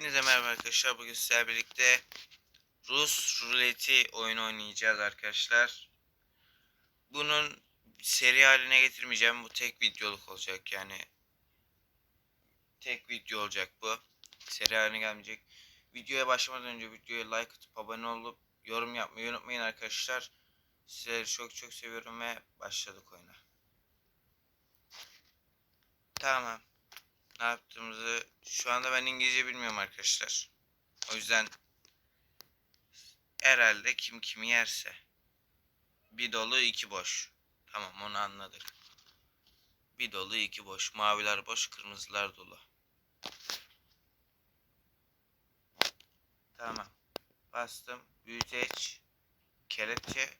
Hepinize merhaba arkadaşlar. Bugün sizlerle birlikte Rus ruleti oyunu oynayacağız arkadaşlar. Bunun seri haline getirmeyeceğim. Bu tek videoluk olacak yani. Tek video olacak bu. Seri haline gelmeyecek. Videoya başlamadan önce videoya like atıp abone olup yorum yapmayı unutmayın arkadaşlar. Sizleri çok çok seviyorum ve başladık oyuna. Tamam ne yaptığımızı şu anda ben İngilizce bilmiyorum arkadaşlar. O yüzden herhalde kim kimi yerse. Bir dolu iki boş. Tamam onu anladık. Bir dolu iki boş. Maviler boş, kırmızılar dolu. Tamam. Bastım. Büyüteç. Kelepçe.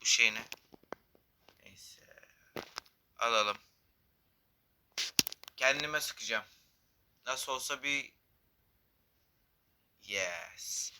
Bu şey ne? Neyse. Alalım. Kendime sıkacağım. Nasıl olsa bir... Yes.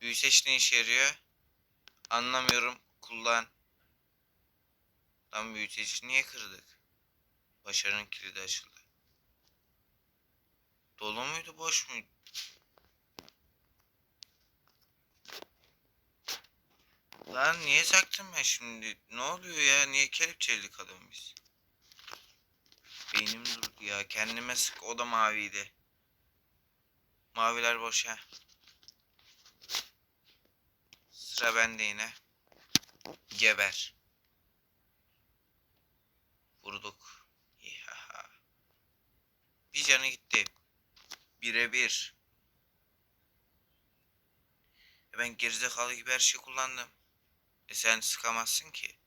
Büyüseç ne işe yarıyor? Anlamıyorum. Kullan. Lan büyüteci niye kırdık? Başarının kilidi açıldı. Dolu muydu boş muydu? Lan niye saktım ben şimdi? Ne oluyor ya? Niye kelepçeledik adamı biz? Beynim durdu ya. Kendime sık. O da maviydi. Maviler boş ha. Sıra bende yine. Geber. Vurduk. İhaha. Bir canı gitti. Bire bir. E ben gerizekalı gibi her şeyi kullandım. E sen sıkamazsın ki.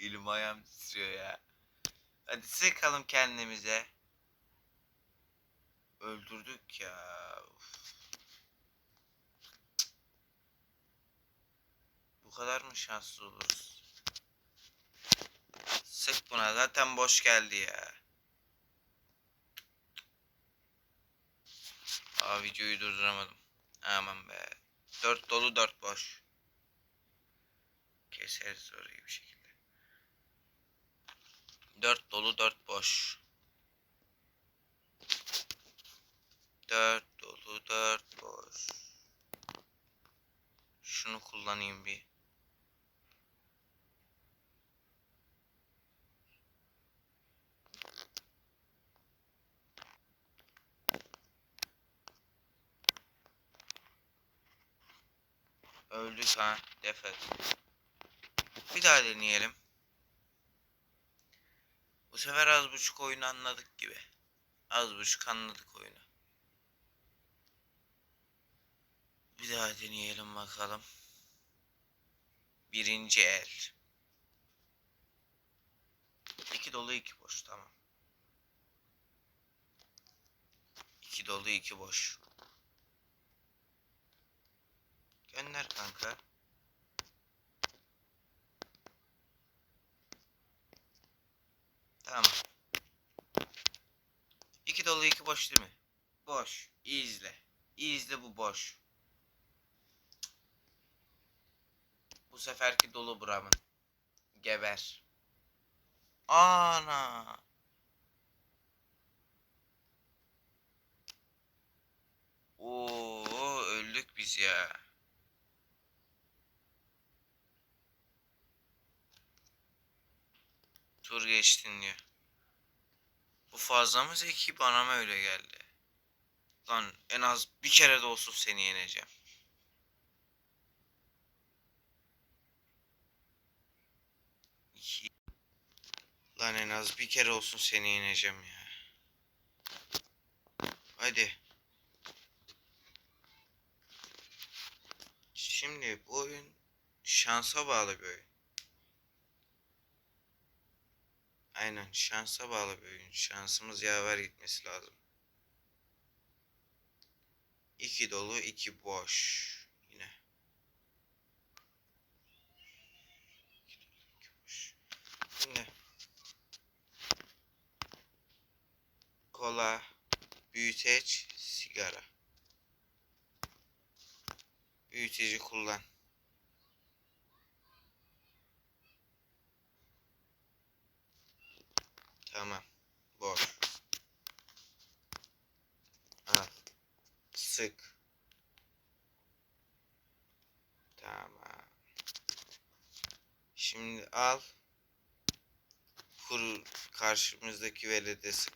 Elim ayağım titriyor ya. Hadi sıkalım kendimize. Öldürdük ya. Uf. Bu kadar mı şanslı oluruz? Sık buna zaten boş geldi ya. Aa videoyu durduramadım. Aman be. Dört dolu dört boş. Keseriz orayı bir şekilde. Dört dolu dört boş. Dört dolu dört boş. Şunu kullanayım bir. Öldük ha. Defet. Bir daha deneyelim. Bu sefer az buçuk oyunu anladık gibi. Az buçuk anladık oyunu. Bir daha deneyelim bakalım. Birinci el. İki dolu iki boş tamam. İki dolu iki boş. Gönder kanka. Tamam. İki dolu iki boş değil mi? Boş. İzle. İzle bu boş. Bu seferki dolu buramın. Geber. Ana. Oo öldük biz ya. Tur geçtin diyor. Bu fazla mı zeki bana mı öyle geldi? Lan en az bir kere de olsun seni yeneceğim. Lan en az bir kere olsun seni yeneceğim ya. Hadi. Şimdi bu oyun şansa bağlı bir oyun. Aynen şansa bağlı bir oyun. Şansımız yaver gitmesi lazım. İki dolu, iki boş. Yine. İki dolu, iki boş. Şimdi. Kola, büyüteç, sigara. Büyüteci kullan. Tamam. Boş. Al. Sık. Tamam. Şimdi al. Kur karşımızdaki velede sık.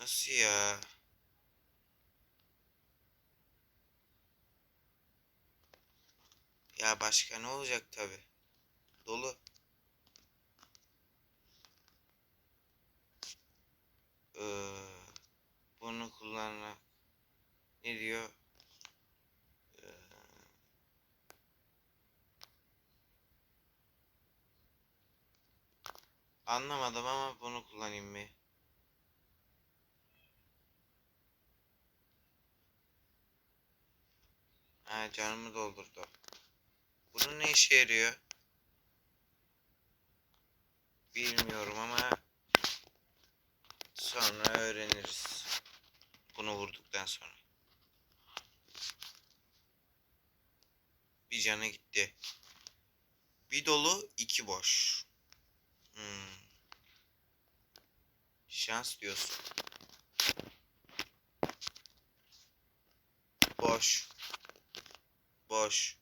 Nasıl ya? Ya başka ne olacak tabi. Dolu. Ee, bunu kullanarak ne diyor? Ee, anlamadım ama bunu kullanayım mı? Ha canımı doldurdu. Bunun ne işe yarıyor? Bilmiyorum ama sonra öğreniriz. Bunu vurduktan sonra. Bir canı gitti. Bir dolu, iki boş. Hmm. Şans diyorsun. Boş. Boş.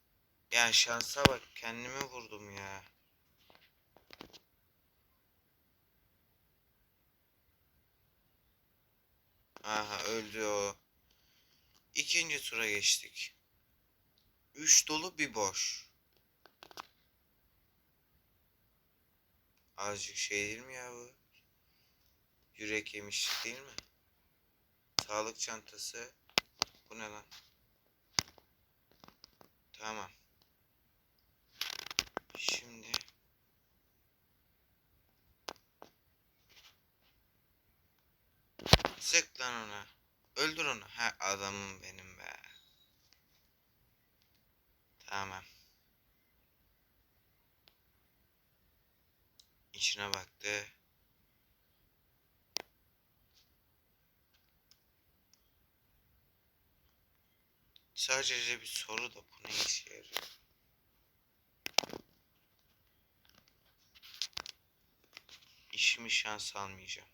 Ya şansa bak kendimi vurdum ya. Aha öldü o. İkinci tura geçtik. Üç dolu bir boş. Azıcık şey değil mi ya bu? Yürek yemiş değil mi? Sağlık çantası. Bu ne lan? Tamam. Şimdi sık lan ona. Öldür onu. Ha adamım benim be. Tamam. İçine baktı. Sadece bir soru da bu ne işe yarıyor? İşimi şans almayacağım.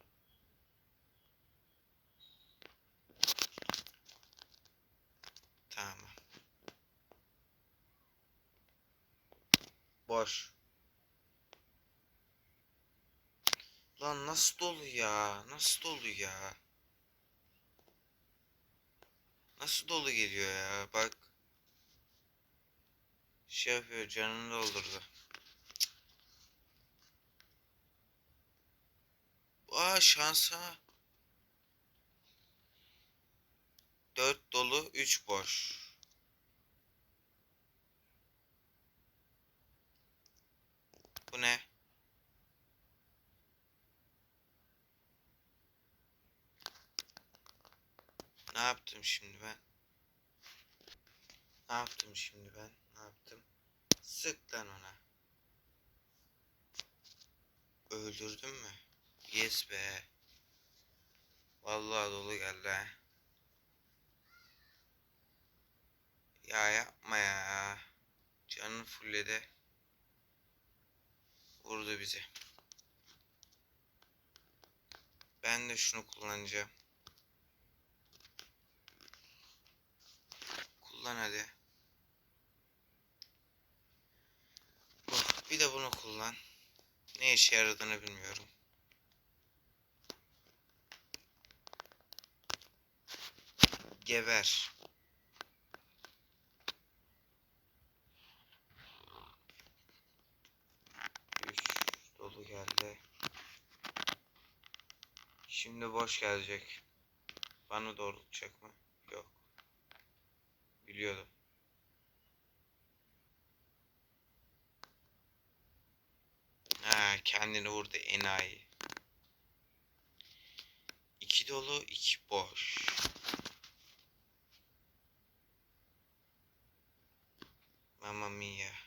Tamam. Boş. Lan nasıl dolu ya? Nasıl dolu ya? Nasıl dolu geliyor ya? Bak. Şey yapıyor canını doldurdu. Aa şansa. 4 dolu 3 boş. Bu ne? Ne yaptım şimdi ben? Ne yaptım şimdi ben? Ne yaptım? Sık lan ona. Öldürdün mü? Yes be. Vallahi dolu geldi. Ya yapma ya. Canını fulledi. Vurdu bizi. Ben de şunu kullanacağım. Kullan hadi. Oh, bir de bunu kullan. Ne işe yaradığını bilmiyorum. Geber. Üç dolu geldi. Şimdi boş gelecek. Bana doğrultacak mı? Yok. Biliyordum. Ha, kendini vurdu enayi. İki dolu, iki boş. Mamma mia.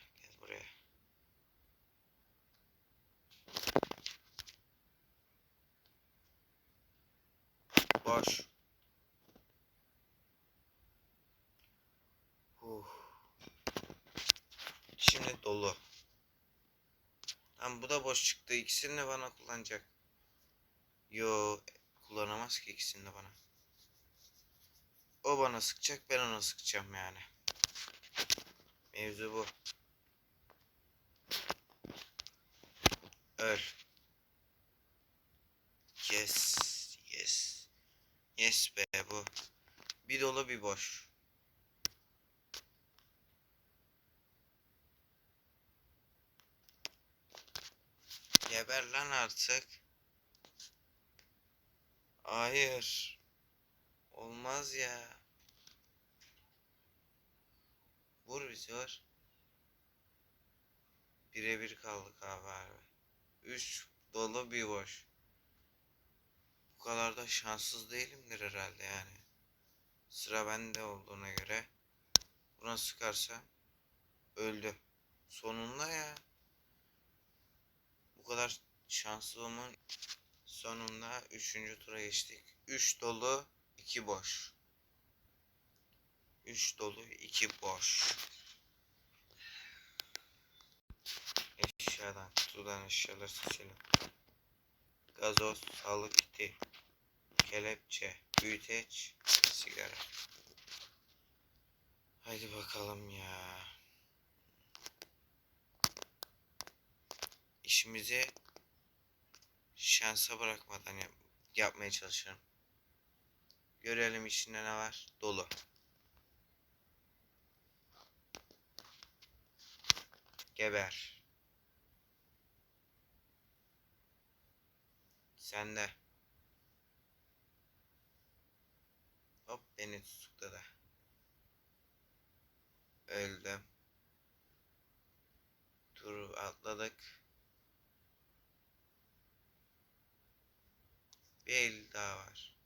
Boş. Huh. Şimdi dolu. Lan bu da boş çıktı. İkisini de bana kullanacak. Yo kullanamaz ki ikisini de bana. O bana sıkacak ben ona sıkacağım yani. Mevzu bu. Öl. Yes. Yes be bu. Bir dolu bir boş. Geber lan artık. Hayır. Olmaz ya. Vur bizi vur. Birebir kaldık abi abi. Üç dolu bir boş. Bu kadar da şanssız değilimdir herhalde yani. Sıra bende olduğuna göre. Buna sıkarsa öldü. Sonunda ya. Bu kadar şanslı olmanın sonunda 3. tura geçtik. 3 dolu 2 boş. 3 dolu 2 boş. Eşyadan kutudan eşyalar seçelim. Gazoz, sağlık kiti, kelepçe, büyüteç, sigara. Haydi bakalım ya. İşimizi şansa bırakmadan yap- yapmaya çalışırım. Görelim içinde ne var. Dolu. Geber. Sen de. Hop beni tutukladı. Öldüm. Turu atladık. Bir el daha var.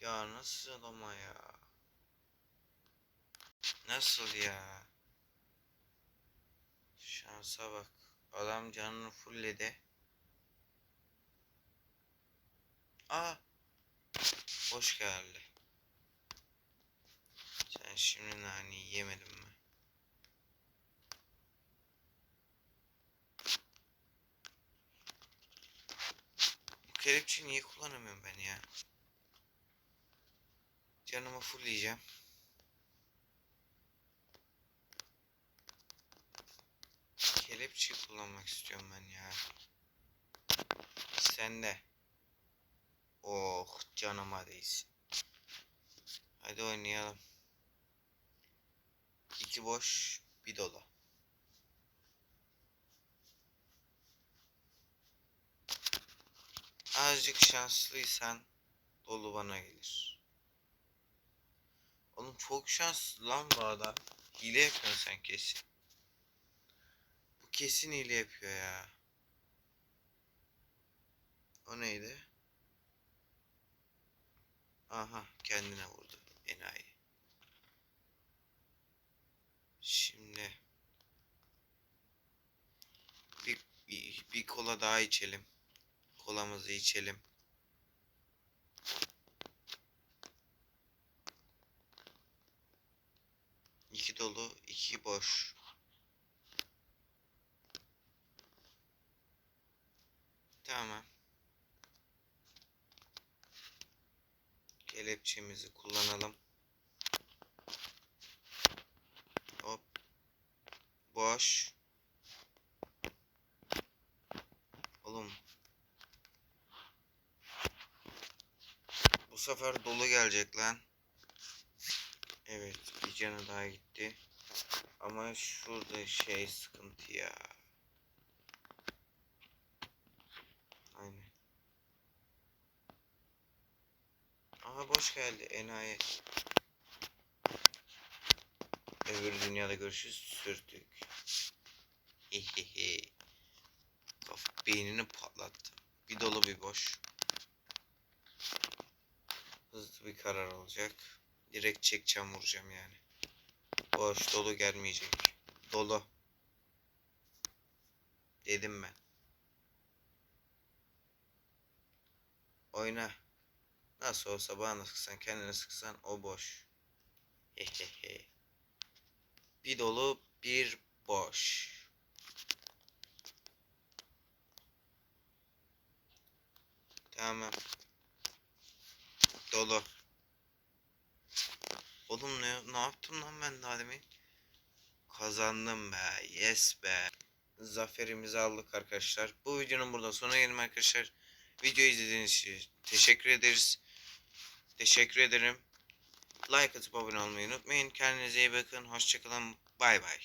Ya nasıl ama ya? Nasıl ya? Şansa bak. Adam canını fullledi. Aa! Hoş geldi. Sen şimdi nane yemedin mi? Bu kelepçeyi niye kullanamıyorum ben ya? Canımı fullleyeceğim. Kelepçe kullanmak istiyorum ben ya. Sen de. Oh canıma değsin. Hadi oynayalım. İki boş bir dolu. Azıcık şanslıysan dolu bana gelir. Oğlum çok şanslı lan bu adam. Hile yapıyorsun sen kesin. Bu kesin hile yapıyor ya. O neydi? Aha kendine vurdu. Enayi. Şimdi bir, bir, bir kola daha içelim. Kolamızı içelim. İki dolu, iki boş. Tamam. Kelepçemizi kullanalım. Hop. Boş. Oğlum. Bu sefer dolu gelecek lan. Evet, bir canı daha gitti. Ama şurada şey sıkıntı ya. Aynen. Aha boş geldi enayi. Öbür dünyada görüşürüz sürtük. Hehehe. Kaf beynini patlattı. Bir dolu bir boş. Hızlı bir karar olacak. Direkt çekeceğim vuracağım yani. Boş dolu gelmeyecek. Dolu. Dedim ben. Oyna. Nasıl olsa bana sıksan kendini sıksan o boş. Hehehe. bir dolu bir boş. Tamam. Dolu. Oğlum ne, ne yaptım lan ben daha demin? Kazandım be. Yes be. Zaferimizi aldık arkadaşlar. Bu videonun buradan sona gelin arkadaşlar. Videoyu izlediğiniz için teşekkür ederiz. Teşekkür ederim. Like atıp abone olmayı unutmayın. Kendinize iyi bakın. Hoşçakalın. Bay bay.